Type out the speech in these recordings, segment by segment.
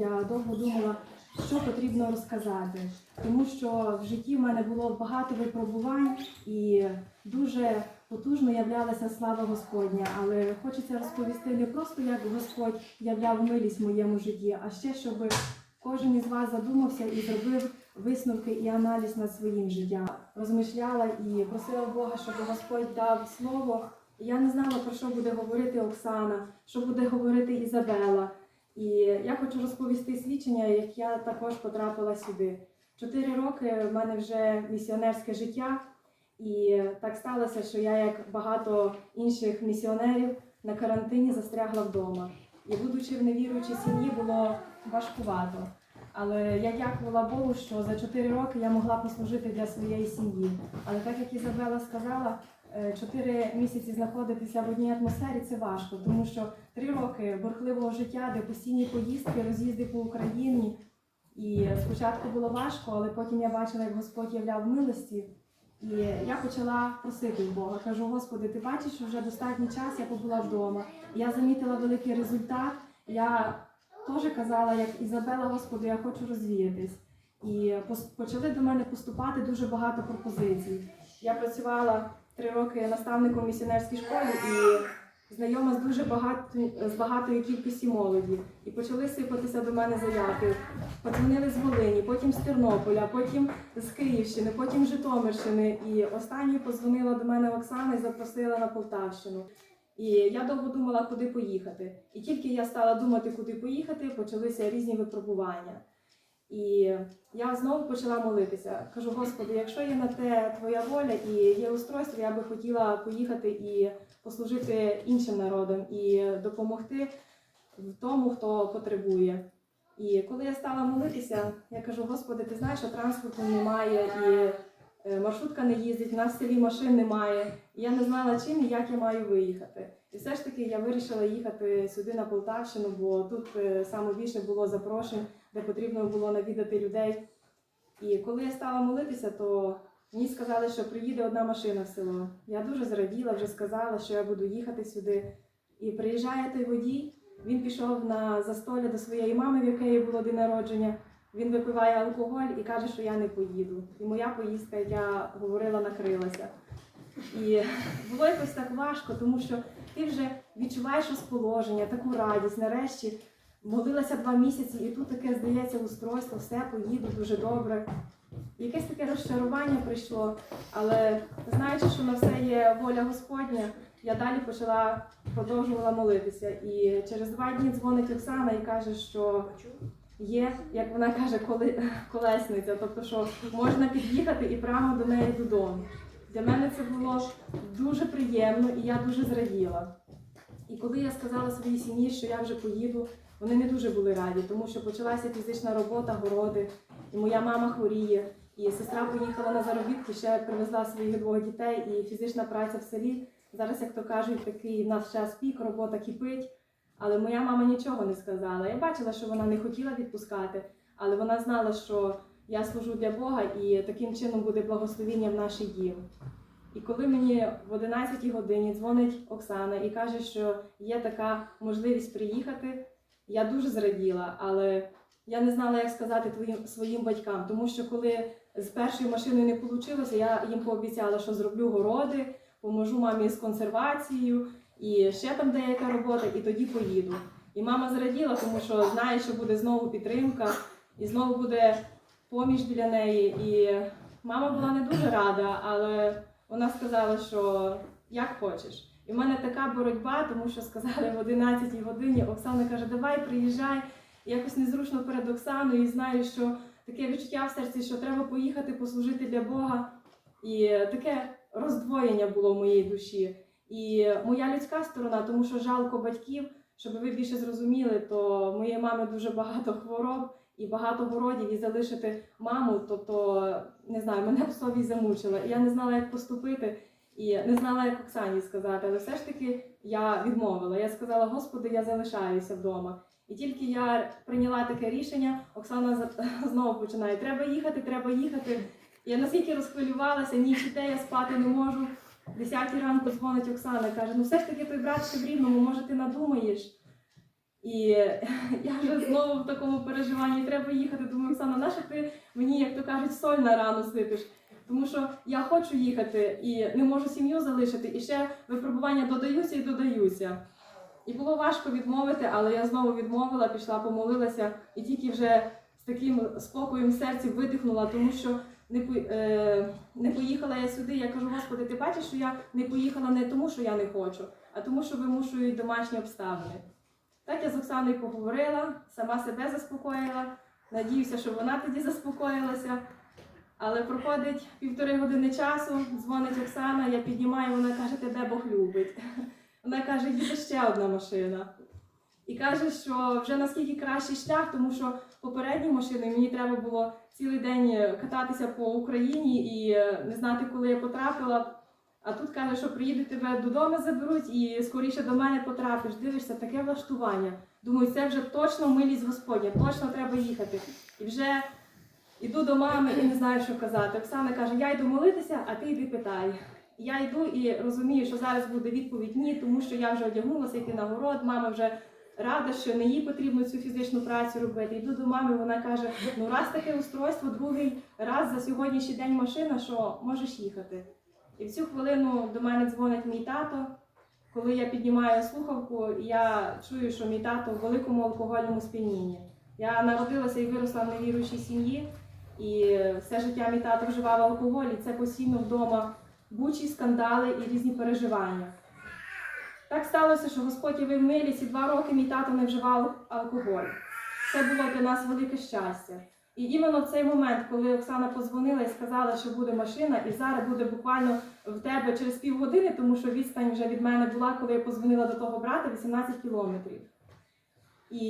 я довго думала, що потрібно розказати, тому що в житті в мене було багато випробувань і дуже потужно являлася слава Господня. Але хочеться розповісти не просто як Господь являв милість в моєму житті, а ще щоб кожен із вас задумався і зробив висновки і аналіз над своїм життям. Розмишляла і просила Бога, щоб Господь дав слово. Я не знала, про що буде говорити Оксана, що буде говорити Ізабела. І я хочу розповісти свідчення, як я також потрапила сюди. Чотири роки в мене вже місіонерське життя, і так сталося, що я, як багато інших місіонерів, на карантині застрягла вдома. І будучи в невіруючій сім'ї, було важкувато. Але я дякувала Богу, що за 4 роки я могла послужити для своєї сім'ї. Але так як Ізабела сказала, 4 місяці знаходитися в одній атмосфері це важко, тому що 3 роки бурхливого життя, де постійні поїздки, роз'їзди по Україні. І спочатку було важко, але потім я бачила, як Господь являв милості. І я почала просити Бога. Кажу, Господи, ти бачиш, що вже достатній час я побула вдома. Я замітила великий результат. Я теж казала, як Ізабела, Господи, я хочу розвіятись. І почали до мене поступати дуже багато пропозицій. Я працювала три роки наставником місіонерській школі і знайома з дуже багато, з багатою кількістю молоді. І почали сипатися до мене заявки. Подзвонили з Волині, потім з Тернополя, потім з Київщини, потім з Житомирщини. І останньою подзвонила до мене Оксана і запросила на Полтавщину. І я довго думала, куди поїхати. І тільки я стала думати, куди поїхати, почалися різні випробування. І я знову почала молитися. Кажу, Господи, якщо є на те твоя воля і є устройство, я би хотіла поїхати і послужити іншим народам і допомогти тому, хто потребує. І коли я стала молитися, я кажу, Господи, ти знаєш, що транспорту немає, і е, маршрутка не їздить, у нас в селі машин немає. І я не знала, чим і як я маю виїхати. І все ж таки я вирішила їхати сюди на Полтавщину, бо тут е, саме більше було запрошень, де потрібно було навідати людей. І коли я стала молитися, то мені сказали, що приїде одна машина в село. Я дуже зраділа, вже сказала, що я буду їхати сюди. І приїжджає той водій. Він пішов на застолля до своєї мами, в якої було день народження. Він випиває алкоголь і каже, що я не поїду. І моя поїздка, як я говорила, накрилася. І було якось так важко, тому що ти вже відчуваєш розположення, таку радість. Нарешті молилася два місяці, і тут таке здається устройство, все поїду дуже добре. Якесь таке розчарування прийшло, але знаючи, що на все є воля Господня, я далі почала продовжувала молитися. І через два дні дзвонить Оксана і каже, що є, як вона каже, колесниця, тобто, що можна під'їхати і прямо до неї додому. Для мене це було дуже приємно і я дуже зраділа. І коли я сказала своїй сім'ї, що я вже поїду, вони не дуже були раді, тому що почалася фізична робота, городи, і моя мама хворіє. І сестра поїхала на заробітки, ще привезла своїх двох дітей, і фізична праця в селі. Зараз, як то кажуть, такий в нас час пік, робота кипить. Але моя мама нічого не сказала. Я бачила, що вона не хотіла відпускати, але вона знала, що я служу для Бога і таким чином буде благословіння в нашій дім. І коли мені в 11 годині дзвонить Оксана і каже, що є така можливість приїхати, я дуже зраділа, але я не знала, як сказати твоїм своїм батькам, тому що коли з першою машиною не вийшло, я їм пообіцяла, що зроблю городи, поможу мамі з консервацією і ще там деяка робота, і тоді поїду. І мама зраділа, тому що знає, що буде знову підтримка, і знову буде поміж біля неї. І мама була не дуже рада, але вона сказала, що як хочеш. І в мене така боротьба, тому що сказали в 11 годині. Оксана каже, давай приїжджай. Якось незручно перед Оксаною і знаю, що таке відчуття в серці, що треба поїхати послужити для Бога. І таке роздвоєння було в моїй душі. І моя людська сторона, тому що жалко батьків, щоб ви більше зрозуміли, то моєї мами дуже багато хвороб і багато городів, і залишити маму, тобто не знаю, мене в сові замучила. І я не знала, як поступити, і не знала, як Оксані сказати. Але все ж таки я відмовила. Я сказала, Господи, я залишаюся вдома. І тільки я прийняла таке рішення, Оксана знову починає: треба їхати, треба їхати. Я наскільки розхвилювалася, ніч те я спати не можу. 10 ранку дзвонить Оксана, каже: ну все ж таки той брат ще в рівному, може ти надумаєш. І я вже знову в такому переживанні треба їхати. Думаю, Оксана, нащо ти мені, як то кажуть, соль на рану сипиш? Тому що я хочу їхати і не можу сім'ю залишити, і ще випробування додаюся і додаюся. І було важко відмовити, але я знову відмовила, пішла, помолилася і тільки вже з таким спокоєм в серці видихнула, тому що не, е, не поїхала я сюди. Я кажу, Господи, ти бачиш, що я не поїхала не тому, що я не хочу, а тому, що вимушують домашні обставини. Так я з Оксаною поговорила, сама себе заспокоїла. Надіюся, що вона тоді заспокоїлася. Але проходить півтори години часу, дзвонить Оксана, я піднімаю, вона каже, тебе Бог любить. Вона каже, їде ще одна машина. І каже, що вже наскільки кращий шлях, тому що попередньою машиною мені треба було цілий день кататися по Україні і е, не знати, коли я потрапила. А тут каже, що приїдуть тебе додому заберуть і скоріше до мене потрапиш. Дивишся, таке влаштування. Думаю, це вже точно милість Господня, точно треба їхати. І вже йду до мами і не знаю, що казати. Оксана каже, я йду молитися, а ти йди питай. Я йду і розумію, що зараз буде відповідь ні, тому що я вже одягнулася йти на город, мама вже рада, що не їй потрібно цю фізичну працю робити. Йду до мами, вона каже: ну раз таке устройство, другий раз за сьогоднішній день машина, що можеш їхати. І в цю хвилину до мене дзвонить мій тато. Коли я піднімаю слухавку, я чую, що мій тато в великому алкогольному сп'янінні. Я народилася і виросла в невіруючій сім'ї, і все життя мій тато вживав алкоголь, і це постійно вдома бучі, скандали і різні переживання. Так сталося, що Господь явив милість, і два роки мій тато не вживав алкоголь. Це було для нас велике щастя. І іменно в цей момент, коли Оксана подзвонила і сказала, що буде машина, і зараз буде буквально в тебе через півгодини, тому що відстань вже від мене була, коли я подзвонила до того брата 18 кілометрів. І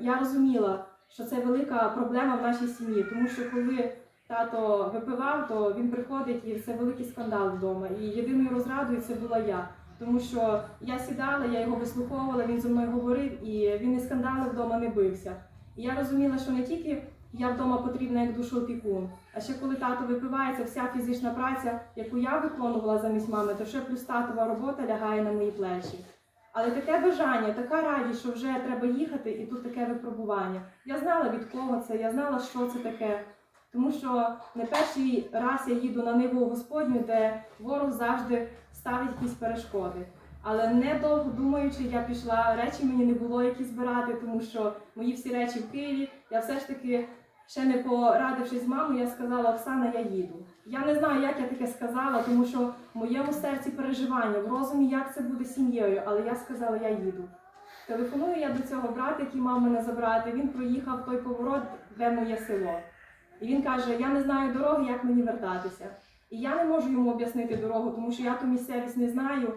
я розуміла, що це велика проблема в нашій сім'ї, тому що коли тато випивав, то він приходить і це великий скандал вдома. І єдиною розрадою це була я. Тому що я сідала, я його вислуховувала, він зі мною говорив, і він не скандалив вдома, не бився. І я розуміла, що не тільки я вдома потрібна як душоопікун, а ще коли тато випиває, це вся фізична праця, яку я виконувала замість мами, то ще плюс татова робота лягає на мої плечі. Але таке бажання, така радість, що вже треба їхати, і тут таке випробування. Я знала від кого це, я знала, що це таке. Тому що не перший раз я їду на ниву Господню, де ворог завжди ставить якісь перешкоди. Але недовго думаючи, я пішла, речі мені не було які збирати, тому що мої всі речі в Києві. Я все ж таки, ще не порадившись з мамою, я сказала, Оксана, я їду. Я не знаю, як я таке сказала, тому що в моєму серці переживання, в розумі, як це буде сім'єю, але я сказала, я їду. Телефоную я до цього брата, який мав мене забрати. Він проїхав той поворот, де моє село. І він каже: Я не знаю дороги, як мені вертатися. І я не можу йому об'яснити дорогу, тому що я ту місцевість не знаю.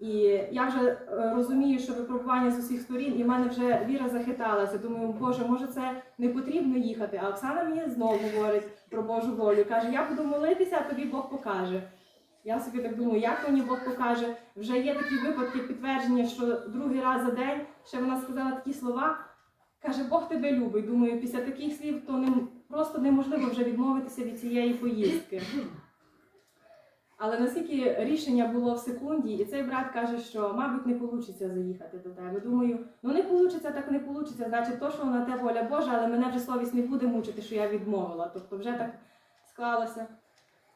І я вже е, розумію, що випробування з усіх сторін, і в мене вже віра захиталася. Думаю, Боже, може це не потрібно їхати. А Оксана мені знову говорить про Божу волю. Каже, я буду молитися, а тобі Бог покаже. Я собі так думаю, як мені Бог покаже. Вже є такі випадки підтвердження, що другий раз за день ще вона сказала такі слова. Каже, Бог тебе любить. Думаю, після таких слів то не, просто неможливо вже відмовитися від цієї поїздки. Але наскільки рішення було в секунді, і цей брат каже, що, мабуть, не вийде заїхати до тебе. Думаю, ну не вийде, так не вийде, значить, то, що на те воля Божа, але мене вже совість не буде мучити, що я відмовила. Тобто вже так склалося.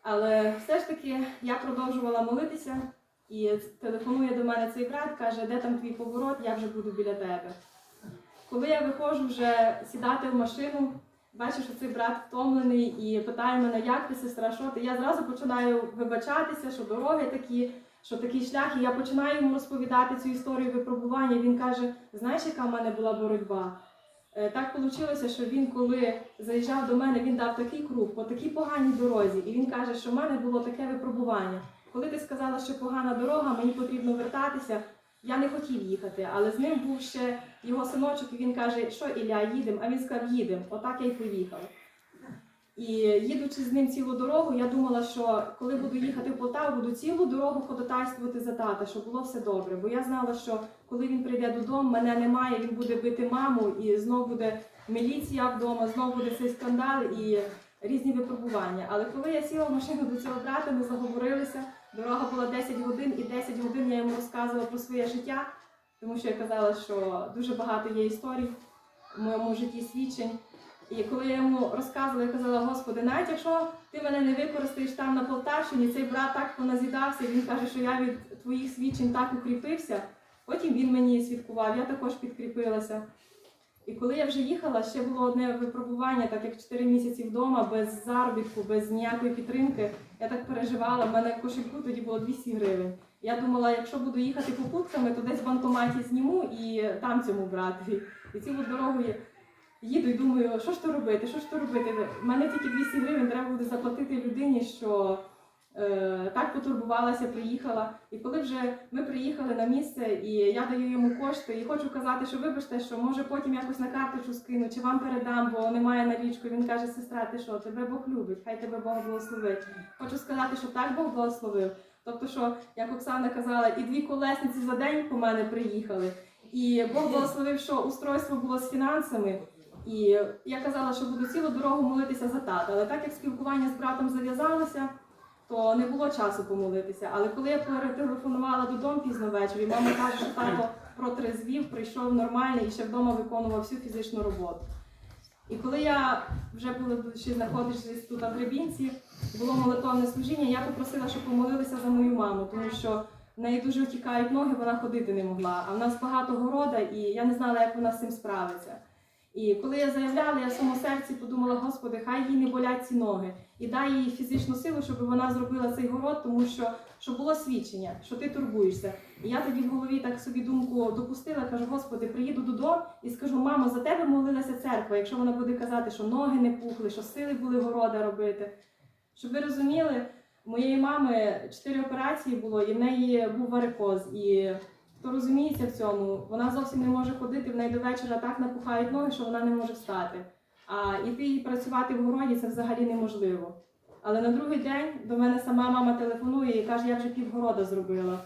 Але все ж таки я продовжувала молитися, і телефонує до мене цей брат, каже, де там твій поворот, я вже буду біля тебе. Коли я виходжу вже сідати в машину, бачу, що цей брат втомлений і питає мене, як ти, сестра, що ти. Я зразу починаю вибачатися, що дороги такі, що такий шлях, і я починаю йому розповідати цю історію випробування. Він каже: знаєш, яка в мене була боротьба? Е, Так вийшло, що він, коли заїжджав до мене, він дав такий круг по такій поганій дорозі, і він каже, що в мене було таке випробування. Коли ти сказала, що погана дорога, мені потрібно вертатися. Я не хотів їхати, але з ним був ще його синочок, і він каже, що Ілля, їдемо. А він сказав, їдемо. Отак я й поїхав. І їдучи з ним цілу дорогу, я думала, що коли буду їхати в Полтаву, буду цілу дорогу ходатайствувати за тата, щоб було все добре. Бо я знала, що коли він прийде додому, мене немає, він буде бити маму, і знов буде міліція вдома, знов буде цей скандал і різні випробування. Але коли я сіла в машину до цього брата, ми заговорилися. Дорога була 10 годин, і 10 годин я йому розказувала про своє життя. тому що я казала, що дуже багато є історій в моєму житті свідчень. І коли я йому розказувала, я казала, Господи, навіть якщо ти мене не використаєш там на Полтавщині, цей брат так поназідався, він каже, що я від твоїх свідчень так укріпився. Потім він мені свідкував, я також підкріпилася. І коли я вже їхала, ще було одне випробування, так як 4 місяці вдома, без заробітку, без ніякої підтримки. Я так переживала, в мене в кошельку тоді було 200 гривень. Я думала, якщо буду їхати попутками, то десь в банкоматі зніму і там цьому брати. І цілу дорогу я їду і думаю, що ж то робити, що ж то робити. У мене тільки 200 гривень треба буде заплатити людині, що так потурбувалася, приїхала. І коли вже ми приїхали на місце, і я даю йому кошти, і хочу казати, що вибачте, що може потім якось на карточку скину, чи вам передам, бо немає налічку. Він каже, сестра, ти що, тебе Бог любить, хай тебе Бог благословить. Хочу сказати, що так Бог благословив. Тобто, що як Оксана казала, і дві колесниці за день по мене приїхали. І Бог благословив, що устройство було з фінансами. І я казала, що буду цілу дорогу молитися за тата. Але так як спілкування з братом зав'язалося, то не було часу помолитися. Але коли я перетелефонувала додому пізно ввечері, мама каже, що тато протрезвів, прийшов нормальний і ще вдома виконував всю фізичну роботу. І коли я вже була ще знаходитись тут в Гребінці, було молитовне служіння, я попросила, щоб помолилися за мою маму, тому що в неї дуже втікають ноги, вона ходити не могла. А в нас багато города, і я не знала, як вона з цим справиться. І коли я заявляла, я в своєму серці подумала, Господи, хай їй не болять ці ноги і дай їй фізичну силу, щоб вона зробила цей город, тому що щоб було свідчення, що ти турбуєшся. І я тоді в голові так собі думку допустила, кажу, Господи, приїду додому і скажу, мамо, за тебе молилася церква. Якщо вона буде казати, що ноги не пухли, що сили були города робити. Щоб ви розуміли, моєї мами чотири операції було, і в неї був варикоз. І хто розуміється в цьому, вона зовсім не може ходити, в неї до вечора так напухають ноги, що вона не може встати. А іти і працювати в городі це взагалі неможливо. Але на другий день до мене сама мама телефонує і каже, я вже півгорода зробила.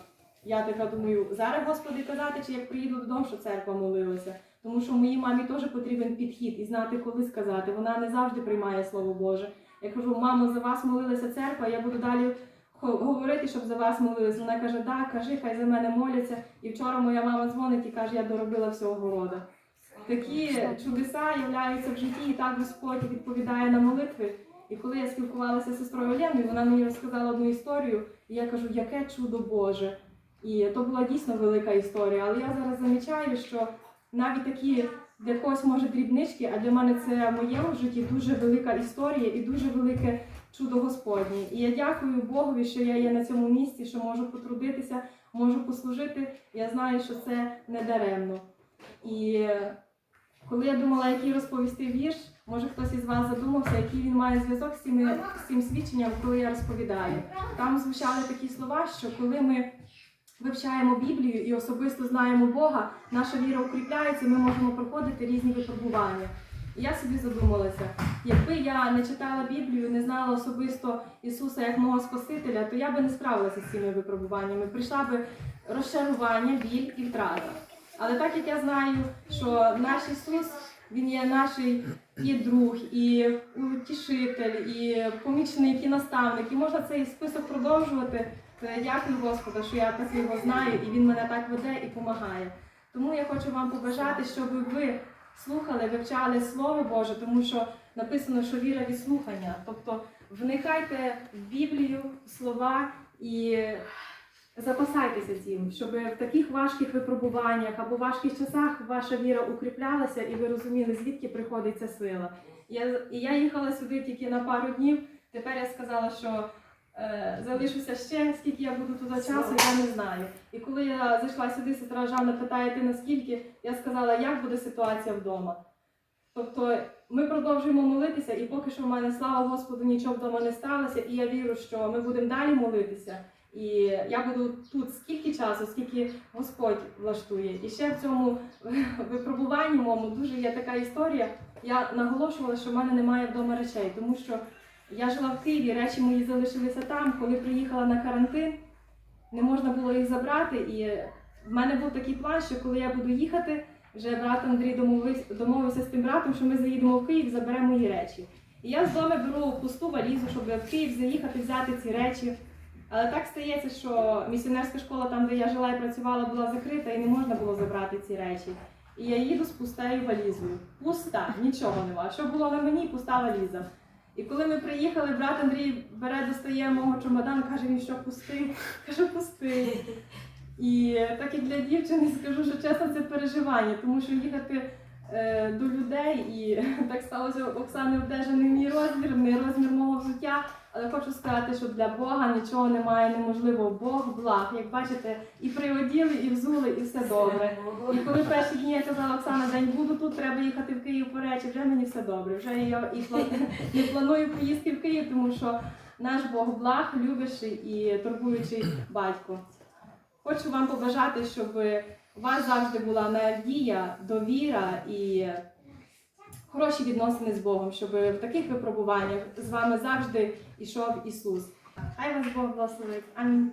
Я така думаю, зараз Господи казати, чи як приїду додому, що церква молилася. Тому що моїй мамі теж потрібен підхід і знати, коли сказати. Вона не завжди приймає слово Боже. Я кажу, мамо, за вас молилася церква, я буду далі говорити, щоб за вас молилися. Вона каже, да, кажи, хай за мене моляться. І вчора моя мама дзвонить і каже, я доробила всього города. Такі чудеса являються в житті, і так Господь відповідає на молитви. І коли я спілкувалася з сестрою Оленою, вона мені розказала одну історію, і я кажу, яке чудо Боже. І то була дійсно велика історія. Але я зараз замічаю, що навіть такі для когось може дрібнички, а для мене це в моєму житті дуже велика історія і дуже велике чудо Господнє. І я дякую Богові, що я є на цьому місці, що можу потрудитися, можу послужити. Я знаю, що це не даремно. І коли я думала, який розповісти вірш, може хтось із вас задумався, який він має зв'язок з, цими, з цим свідченням, коли я розповідаю. Там звучали такі слова, що коли ми вивчаємо Біблію і особисто знаємо Бога, наша віра укріпляється, ми можемо проходити різні випробування. І я собі задумалася, якби я не читала Біблію, не знала особисто Ісуса як мого Спасителя, то я би не справилася з цими випробуваннями. Прийшла би розчарування, біль і втрата. Але так як я знаю, що наш Ісус, Він є наш і друг, і утішитель, і помічник, і наставник, і можна цей список продовжувати. Я дякую Господу, що я так його знаю, і він мене так веде і допомагає. Тому я хочу вам побажати, щоб ви слухали, вивчали Слово Боже, тому що написано, що віра від слухання. Тобто вникайте в Біблію, слова і запасайтеся цим, щоб в таких важких випробуваннях або важких часах ваша віра укріплялася і ви розуміли, звідки приходить ця сила. Я, і я їхала сюди тільки на пару днів. Тепер я сказала, що залишуся ще, скільки я буду туди часу, я не знаю. І коли я зайшла сюди, сестра Жанна питає, ти наскільки, я сказала, як буде ситуація вдома. Тобто ми продовжуємо молитися, і поки що в мене, слава Господу, нічого вдома не сталося, і я вірю, що ми будемо далі молитися. І я буду тут скільки часу, скільки Господь влаштує. І ще в цьому випробуванні моєму дуже є така історія. Я наголошувала, що в мене немає вдома речей, тому що я жила в Києві, речі мої залишилися там. Коли приїхала на карантин, не можна було їх забрати. І в мене був такий план, що коли я буду їхати, вже брат Андрій домовився, домовився з тим братом, що ми заїдемо в Київ, заберемо мої речі. І я з дому беру пусту валізу, щоб в Київ заїхати, взяти ці речі. Але так стається, що місіонерська школа, там, де я жила і працювала, була закрита і не можна було забрати ці речі. І я їду з пустою валізою. Пуста, нічого нема. Що було на мені, пуста валіза. І коли ми приїхали, брат Андрій бере, достає мого чемодан, каже, він що пустий? каже, пустий. І так як для дівчини скажу, що чесно, це переживання, тому що їхати е, до людей і так сталося Оксани обдежаний мій розмір, не розмір мого взуття. Але хочу сказати, що для Бога нічого немає неможливого. Бог благ. Як бачите, і приоділи, і взули, і все добре. І коли перші дні я казала Оксана, день буду тут, треба їхати в Київ по речі, вже мені все добре. Вже я і не планую поїздки в Київ, тому що наш Бог благ, любящий і турбуючий батько. Хочу вам побажати, щоб у вас завжди була надія, довіра і хороші відносини з Богом, щоб в таких випробуваннях з вами завжди йшов Ісус. Хай вас Бог благословить. Амінь.